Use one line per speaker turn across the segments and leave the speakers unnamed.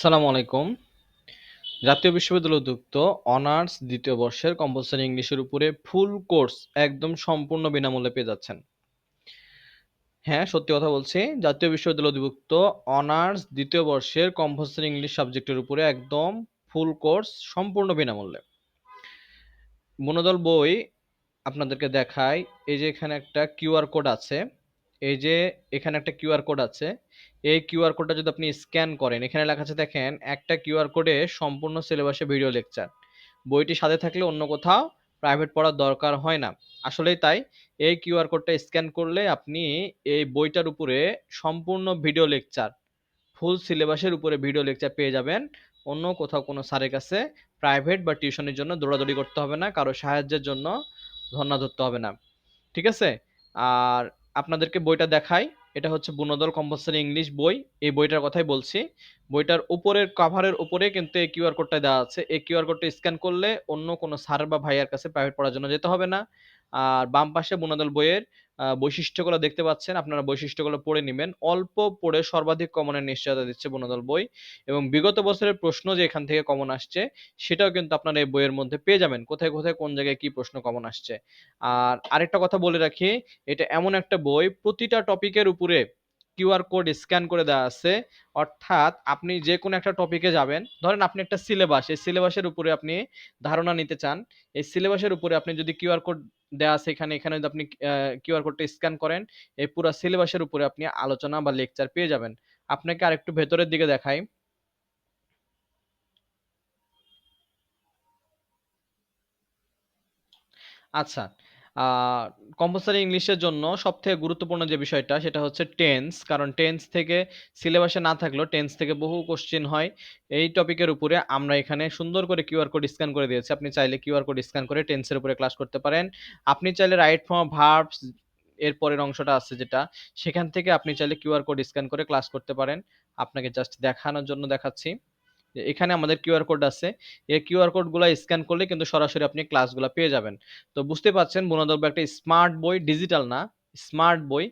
আসসালামু আলাইকুম। জাতীয় বিশ্ববিদ্যালয় উদ্যুক্ত অনার্স দ্বিতীয় বর্ষের কম্পালসারি ইংলিশের উপরে ফুল কোর্স একদম সম্পূর্ণ বিনামূল্যে পেয়ে যাচ্ছেন। হ্যাঁ সত্যি কথা বলছি, জাতীয় বিশ্ববিদ্যালয় অধিভুক্ত অনার্স দ্বিতীয় বর্ষের কম্পালসারি ইংলিশ সাবজেক্টের উপরে একদম ফুল কোর্স সম্পূর্ণ বিনামূল্যে। মনোদল বই আপনাদেরকে দেখায় এই যে এখানে একটা কিউআর কোড আছে এই যে এখানে একটা কিউআর কোড আছে, এই কিউআর কোডটা যদি আপনি স্ক্যান করেন, এখানে লেখা আছে, দেখেন, একটা কিউআর কোডে সম্পূর্ণ সিলেবাসে ভিডিও লেকচার। বইটি সাথে থাকলে অন্য কোথাও প্রাইভেট পড়ার দরকার হয় না। আসলেই তাই, এই কিউআর কোডটা স্ক্যান করলে আপনি এই বইটার উপরে সম্পূর্ণ ভিডিও লেকচার, ফুল সিলেবাসের উপরে ভিডিও লেকচার পেয়ে যাবেন। অন্য কোথাও কোনো স্যারের কাছে প্রাইভেট বা টিউশনের জন্য দৌড়াদৌড়ি করতে হবে না, কারও সাহায্যের জন্য ধর্ণা ধরতে হবে না। ঠিক আছে? আর আপনাদেরকে বইটা দেখাই। এটা হচ্ছে বুনোদল কম্পালসারি ইংলিশ বই। এই বইটার কথাই বলছি। বইটার উপরের কাভারের উপরে কিন্তু এই কিউআর কোডটা দেওয়া আছে। এই কিউআর কোডটা স্ক্যান করলে অন্য কোনো স্যার বা ভাইয়ার কাছে প্রাইভেট পড়ার জন্য যেতে হবে না। আর বাম পাশে বুনোদল বইয়ের বৈশিষ্ট্যগুলো দেখতে পাচ্ছেন, আপনারা বৈশিষ্ট্যগুলো পড়ে নেবেন। অল্প পড়ে সর্বাধিক কমনের নিশ্চয়তা দিচ্ছে বনদল বই এবং বিগত বছরের প্রশ্ন যে এখান থেকে কমন আসছে, সেটাও কিন্তু আপনারা এই বইয়ের মধ্যে পেয়ে যাবেন, কোথায় কোথায়, কোন জায়গায় কি প্রশ্ন কমন আসছে। আর আরেকটা কথা বলে রাখি, এটা এমন একটা বই, প্রতিটা টপিকের উপরে কিউআর কোড স্ক্যান করে দেওয়া আছে, অর্থাৎ আপনি যে কোনো একটা টপিকে যাবেন, ধরেন আপনি একটা সিলেবাস, এই সিলেবাসের উপরে আপনি ধারণা নিতে চান, এই সিলেবাসের উপরে আপনি যদি কিউআর কোড দেওয়া আছে। এখানে এখানে যদি আপনি কিউআর কোডটা স্ক্যান করেন, এই পুরো সিলেবাসের উপরে আপনি আলোচনা বা লেকচার পেয়ে যাবেন। আপনাকে আরেকটু ভেতরের দিকে দেখাই। আচ্ছা কম্পালসারি ইংলিশের জন্য সবথেকে গুরুত্বপূর্ণ যে বিষয়টা সেটা হচ্ছে টেন্স কারণ টেন্স থেকে সিলেবাসে না থাকলেও টেন্স থেকে বহু কোশ্চেন হয়। এই টপিকের উপরে আমরা এখানে সুন্দর করে কিউআর কোড স্ক্যান করে দিয়েছি। আপনি চাইলে কিউআর কোড স্ক্যান করে টেন্সের উপরে ক্লাস করতে পারেন। আপনি চাইলে রাইট ফর্ম ভার্বস এর পরের অংশটা আছে যেটা, সেখান থেকে আপনি চাইলে কিউআর কোড স্ক্যান করে ক্লাস করতে পারেন। আপনাকে জাস্ট দেখানোর জন্য দেখাচ্ছি। এখানে আমাদের কিউআর কোড আছে। এই কিউআর কোডগুলো স্ক্যান করলে কিন্তু সরাসরি আপনি ক্লাসগুলো পেয়ে যাবেন। তো বুঝতে পারছেন বুনাদর্ব একটা স্মার্ট বই ডিজিটাল না স্মার্ট বই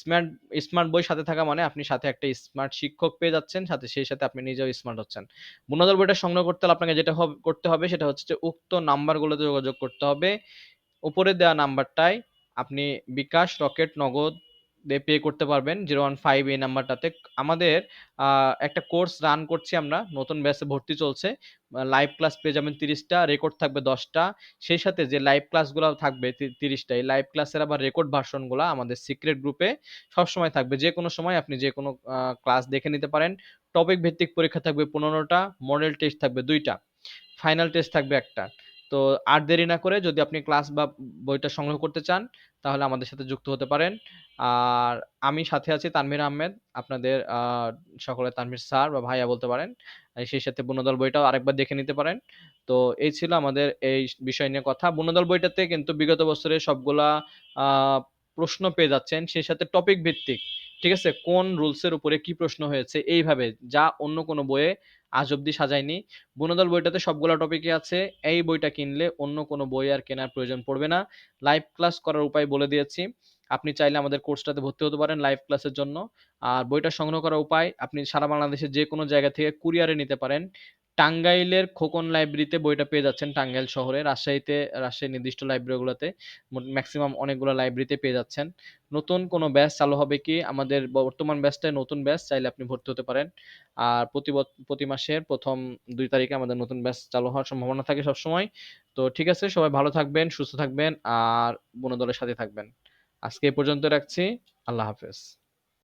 স্মার্ট স্মার্ট বই সাথে থাকা মানে আপনি সাথে একটা স্মার্ট শিক্ষক পেয়ে যাচ্ছেন, সাথে সেই সাথে আপনি নিজেও স্মার্ট হচ্ছেন। বুনাদর বইটা সংগ্রহ করতে হলে আপনাকে যেটা করতে হবে সেটা হচ্ছে যে উক্ত নাম্বারগুলোতে যোগাযোগ করতে হবে। উপরে দেওয়া নাম্বারটায় আপনি বিকাশ, রকেট, নগদ দিয়ে পে করতে পারবেন জিরো ওয়ান ফাইভ এই নাম্বারটাতে। আমাদের একটা কোর্স রান করছি আমরা, নতুন ব্যাচে ভর্তি চলছে। লাইভ ক্লাস পেয়ে যাবেন তিরিশটা রেকর্ড থাকবে দশটা। সেই সাথে যে লাইভ ক্লাসগুলো থাকবে তিরিশটা, এই লাইভ ক্লাসের আবার রেকর্ড ভার্সনগুলো আমাদের সিক্রেট গ্রুপে সবসময় থাকবে। যে কোনো সময় আপনি যে কোনো ক্লাস দেখে নিতে পারেন। টপিক ভিত্তিক পরীক্ষা থাকবে পনেরোটা মডেল টেস্ট থাকবে দুইটা। ফাইনাল টেস্ট থাকবে একটা। তো আর দেরি না করে যদি আপনি ক্লাস বা বইটা সংগ্রহ করতে চান, তাহলে আমাদের সাথে যুক্ত হতে পারেন। আর আমি সাথে আছি তানভীর আহমেদ, আপনাদের সকলে তানভীর স্যার বা ভাইয়া বলতে পারেন। সেই সাথে বনদল বইটাও আরেকবার দেখে নিতে পারেন। তো এই ছিল আমাদের এই বিষয় নিয়ে কথা। বনদল বইটাতে কিন্তু বিগত বছরে সবগুলা প্রশ্ন পেয়ে যাচ্ছেন। সেই সাথে টপিক ভিত্তিক, ঠিক আছে? কোন রুলসের উপরে কি প্রশ্ন হয়েছে? এইভাবে, যা অন্য কোনো বইয়ে আজ অব্দি সাজাইনি বুনদল বইটাতে সবগুলো টপিকই আছে। এই বইটা কিনলে অন্য কোনো বই আর কেনার প্রয়োজন পড়বে না। লাইভ ক্লাস করার উপায় বলে দিয়েছি। আপনি চাইলে আমাদের কোর্সটাতে ভর্তি হতে পারেন লাইভ ক্লাসের জন্য। আর বইটা সংগ্রহ করার উপায়, আপনি সারা বাংলাদেশের যে কোনো জায়গা থেকে কুরিয়ারে নিতে পারেন। টাঙ্গাইলের খোকন লাইব্রেরিতে বইটা পেয়ে যাচ্ছেন টাঙ্গাইল শহরে। রাজশাহীতে রাজশাহী নির্দিষ্ট লাইব্রেরিগুলোতে ম্যাক্সিমাম অনেকগুলো লাইব্রেরিতে পেয়ে যাচ্ছেন। নতুন কোনো ব্যাচ চালু হবে কি? আমাদের বর্তমান ব্যাচটায় নতুন ব্যাচ চাইলে আপনি ভর্তি হতে পারেন। আর প্রতি প্রতি মাসের প্রথম দুই তারিখে আমাদের নতুন ব্যাচ চালু হওয়ার সম্ভাবনা থাকে সবসময়। তো ঠিক আছে, সবাই ভালো থাকবেন, সুস্থ থাকবেন, আর বনদলের সাথে থাকবেন। আজকে এই পর্যন্ত রাখছি। আল্লাহ হাফেজ।